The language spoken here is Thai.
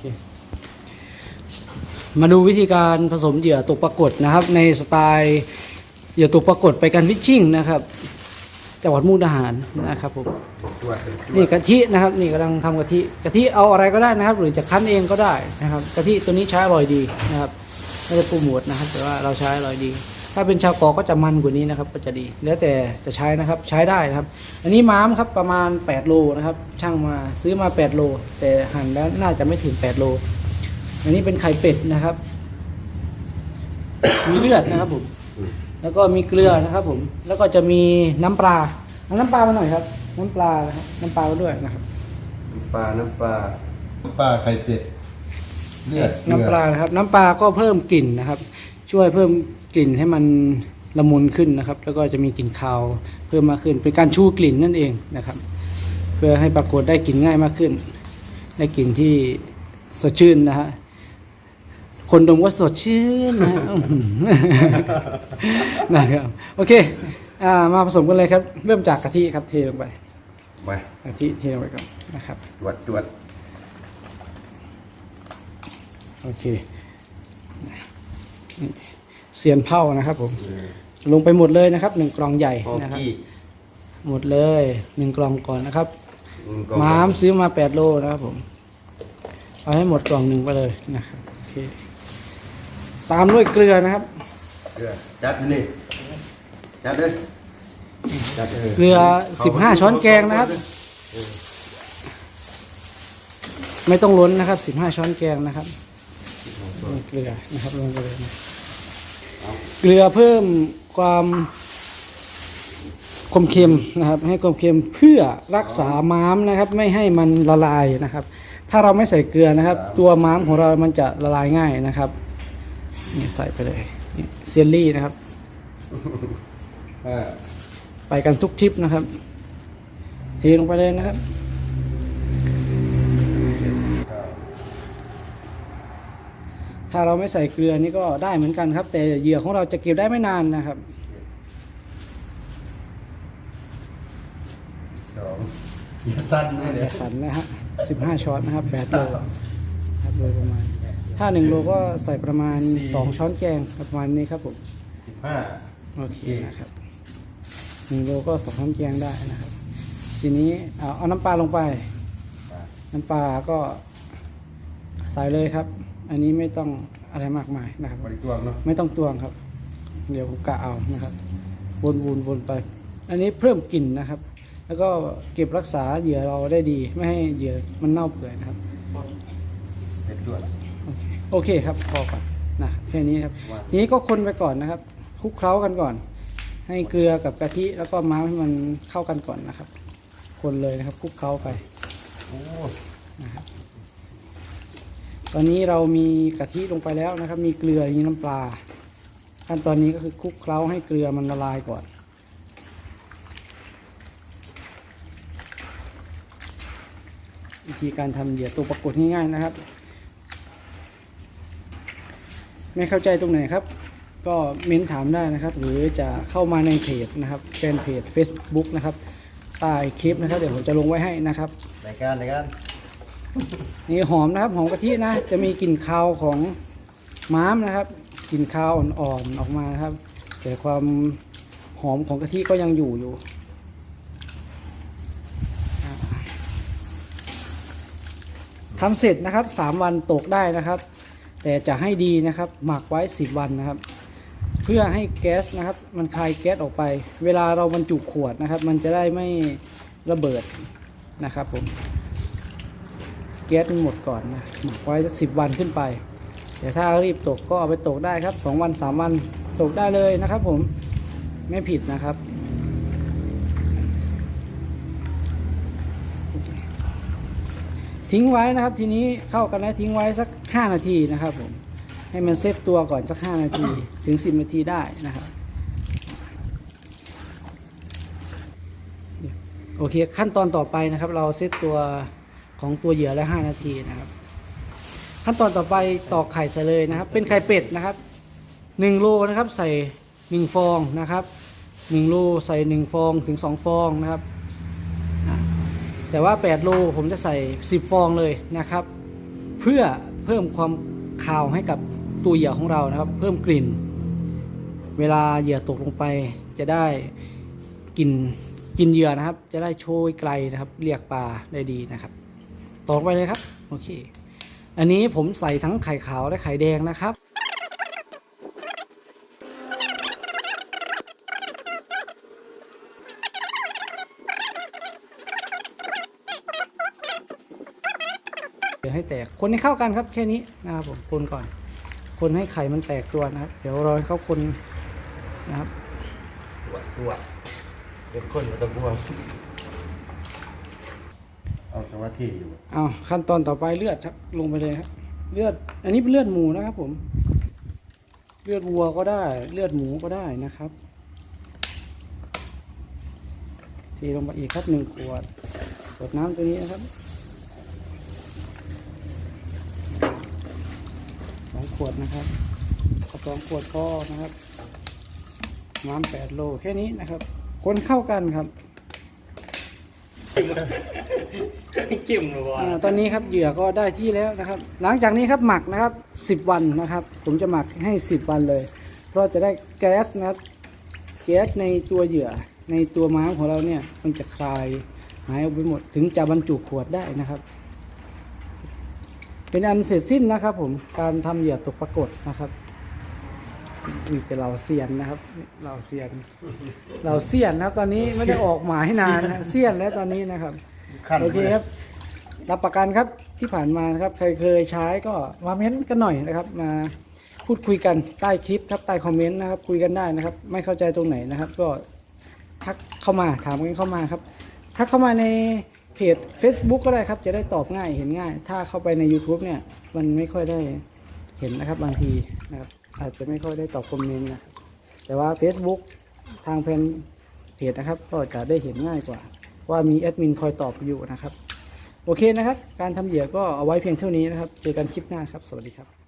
เคมาดูวิธีการผสมเหยื่อตกปรากฏนะครับ ในสไตล์เหยื่อตกปรากฏไปกันฟิชชิ่งนะครับจังหวัดมุกดาหารนะครับผมตัวเป็นตัวนี่กะทินะครับนี่กำลังทำกะทิกะทิเอาอะไรก็ได้นะครับ หรือจะคั้นเองก็ได้นะครับกะทิตัวนี้ใช้อร่อยดีนะครับไม่ได้โปรโมทนะครับ แต่ว่าเราใช้อร่อยดี ถ้าเป็นชาวเกาะก็จะมันกว่านี้นะครับ ก็จะดี แล้วแต่จะใช้นะครับ ใช้ได้นะครับ อันนี้ม้ามครับประมาณ 8 โลนะครับ ช่างมาซื้อมา 8 โล แต่หั่นแล้วน่าจะไม่ถึง 8 โล อันนี้เป็นไข่เป็ดนะครับ มีเลือดนะครับผม แล้วก็มีเกลือนะครับ ผม แล้วก็จะมีน้ำปลาเอาน้ำปลามาหน่อยครับ น้ำปลานะครับ น้ำปลามาด้วยนะครับ น้ำปลา น้ำปลาปลาไข่เป็ด เลือดน้ำปลานะครับ น้ำปลาก็เพิ่มกลิ่นนะครับ ช่วยเพิ่ม กลิ่นให้มันละมุนขึ้นนะครับ แล้วก็จะมีกลิ่นคาวเพิ่มมากขึ้น เป็นการชูกลิ่นนั่นเองนะครับ เพื่อให้ปรากฏได้กลิ่นง่ายมากขึ้น ได้กลิ่นที่สดชื่นนะฮะคนดมก็สดชื่นนะฮะอื้อหือนะครับโอเคอ่ามาผสมกันเลยครับ เริ่มจากกะทิครับเทลงไปไปกะทิเทลงไปก่อนนะครับตรวจตรวจโอเคนี่ เสียนเผานะครับผมลงไปหมดเลยนะครับหนึ่งกล่องใหญ่ฮอกนะครับกี้หมดเลยหนึ่งกล่องก่อนนะครับอืก็ม้ามซื้อมาแปดโลนะครับผมเอาให้หมดกล่องหนึ่งไปเลยนะครับโอเคตามด้วยเกลือนะครับเกลือจัดไปนี่จัดเลยจัดเลยเกลือ15ช้อนแกงนะครับ ไม่ต้องล้นนะครับสิบห้าช้อนแกงนะครับนี่เกลือนะครับลงไปเลยนะ เกลือเพิ่มความความเค็มนะครับ ให้ความเค็มเพื่อรักษาม้ามนะครับ ไม่ให้มันละลายนะครับ ถ้าเราไม่ใส่เกลือนะครับ ตัวม้ามของเรามันจะละลายง่ายนะครับนี่ใส่ไปเลยนี่เซียนลี่นะครับอ่าไปกันทุกทริปนะครับเทลงไปเลยนะครับ ถ้าเราไม่ใส่เกลือนี่ก็ได้เหมือนกันครับ แต่เหยื่อของเราจะเก็บได้ไม่นานนะครับสองอย่าสั้นนะเดี๋ยวสันนะฮะสิบห้าช้อนนะครับแปดโลครับโดยประมาณ ถ้าหนึ่งโลก็ใส่ประมาณสองช้อนแกงประมาณนี้ครับผมสิบห้าโอเคนะครับหนึ่งโลก็สองช้อนแกงได้นะครับ ทีนี้เอาเอาน้ำปลาลงไป น้ำปลาก็ใส่เลยครับ อันนี้ไม่ต้องอะไรมากมายนะครับ บริตวงเนาะไม่ต้องตวงครับ เดี๋ยวผมกะเอานะครับ วนวนวนไป อันนี้เพิ่มกลิ่นนะครับ แล้วก็เก็บรักษาเหยื่อเราได้ดี ไม่ให้เหยื่อมันเน่าเปื่อยนะครับเป็นตรวจโอเคโอเคครับพอก่อนนะแค่นี้ครับทีนี้ก็คนไปก่อนนะครับคลุกเคล้ากันก่อน ให้เกลือกับกะทิแล้วก็ม้ามให้มันเข้ากันก่อนนะครับ คนเลยนะครับคลุกเคล้าไป โอ้ ตอนนี้เรามีกะทิลงไปแล้วนะครับ มีเกลือมีน้ำปลา ขั้นตอนนี้ก็คือคลุกเคล้าให้เกลือมันละลายก่อนวิธีการทำเหยื่อตัวปรากฏง่ายๆนะครับ ไม่เข้าใจตรงไหนครับ ก็เม้นถามได้นะครับ หรือจะเข้ามาในเพจนะครับแฟนเพจ Facebook นะครับใต้คลิปนะครับ เดี๋ยวผมจะลงไว้ให้นะครับรายการรายการ นี่หอมนะครับหอมกะทินะ จะมีกลิ่นคาวของม้ามนะครับกลิ่นคาวอ่อนๆออกมานะครับ แต่ความหอมของกะทิก็ยังอยู่อยู่ทำเสร็จนะครับสามวันตกได้นะครับ แต่จะให้ดีนะครับ หมักไว้สิบวันนะครับ เพื่อให้แก๊สนะครับ มันคายแก๊สออกไป เวลาเราบรรจุขวดนะครับ มันจะได้ไม่ระเบิดนะครับผม แก๊สมันหมดก่อนนะหมักไว้สักสิบวันขึ้นไปแต่ถ้ารีบตกก็เอาไปตกได้ครับสองวันสามวันตกได้เลยนะครับผมไม่ผิดนะครับทิ้งไว้นะครับทีนี้เข้ากันแล้ทิ้งไว้สักห้านาทีนะครับผมให้มันเซตตัวก่อนสักห้านาทีถึงสิบนาทีได้นะครับโอเคขั้นตอนต่อไปนะครับ เราเซตตัว ของตัวเหยื่อละ 5 นาทีนะครับ ขั้นตอนต่อไปตอกไข่ใส่เลยนะครับ เป็นไข่เป็ดนะครับ1โลนะครับใส่ 1 ฟองนะครับ1โลใส่ 1 ฟองถึง 2 ฟองนะครับอะแต่ว่า 8 โลผมจะใส่ 10 ฟองเลยนะครับ เพื่อเพิ่มความคาวให้กับตัวเหยื่อของเรานะครับ เพิ่มกลิ่น เวลาเหยื่อตกลงไปจะได้กลิ่นกลินเหยื่อนะครับ จะได้โชยไกลนะครับ เรียกปลาได้ดีนะครับ ตกไปเลยครับโอเค อันนี้ผมใส่ทั้งไข่ขาวและไข่แดงนะครับ เดี๋ยวให้แตกคนให้เข้ากันครับแค่นี้นะครับผมคนก่อน คนให้ไข่มันแตกตัวนะครับ เดี๋ยวรอให้เขาคนนะครับตัวตัวเป็นคนมาตะบวง เอาคำว่าเที่อยู่เอาขั้นตอนต่อไปเลือดครับลงไปเลยครับเลือด อันนี้เป็นเลือดหมูนะครับ ผม เลือดวัวก็ได้ เลือดหมูก็ได้นะครับเทลงไปอีกครับหนึ่งขวดขวดน้ำตัวนี้นะครับสองขวดนะครับเอสองขวดพอนะครับน้ำแปดโลแค่นี้นะครับ คนเข้ากันครับ จิ้มเลยวะอ่าตอนนี้ครับเหยื่อก็ได้ที่แล้วนะครับ หลังจากนี้ครับหมักนะครับ 10 วันนะครับ ผมจะหมักให้ 10 วันเลย เพราะจะได้แก๊สนะครับแก๊สในตัวเหยื่อในตัวม้ามของเราเนี่ยมันจะคลายหายออกไปหมดถึงจะบรรจุขวดได้นะครับ เป็นอันเสร็จสิ้นนะครับ ผมการทำเหยื่อตกปรากฏนะครับ มีแต่เราเซียนนะครับเราเซียน เราเซียนนะครับตอนนี้ไม่ได้ออกหมายนานนะเซียนแล้วตอนนี้นะครับขั้นโอเคครับรับประกันครับที่ผ่านมานะครับใครเคยใช้ก็มาเม้นต์กันหน่อยนะครับ มาพูดคุยกันใต้คลิปครับใต้คอมเมนต์นะครับ คุยกันได้นะครับ ไม่เข้าใจตรงไหนนะครับ ก็ทักเข้ามาถามกันเข้ามาครับทักเข้ามาในเพจ Facebook ก็ได้ครับ จะได้ตอบง่ายเห็นง่าย ถ้าเข้าไปใน YouTube เนี่ย มันไม่ค่อยได้เห็นนะครับบางทีนะครับ อาจจะไม่ค่อยได้ตอบคอมเมนต์นะครับแต่ว่า Facebook ทางเพนเพจนะครับ ก็จะได้เห็นง่ายกว่า ว่ามีแอดมินคอยตอบอยู่นะครับ โอเคนะครับ การทำเหยื่อก็เอาไว้เพียงเท่านี้นะครับ เจอกันคลิปหน้าครับ สวัสดีครับ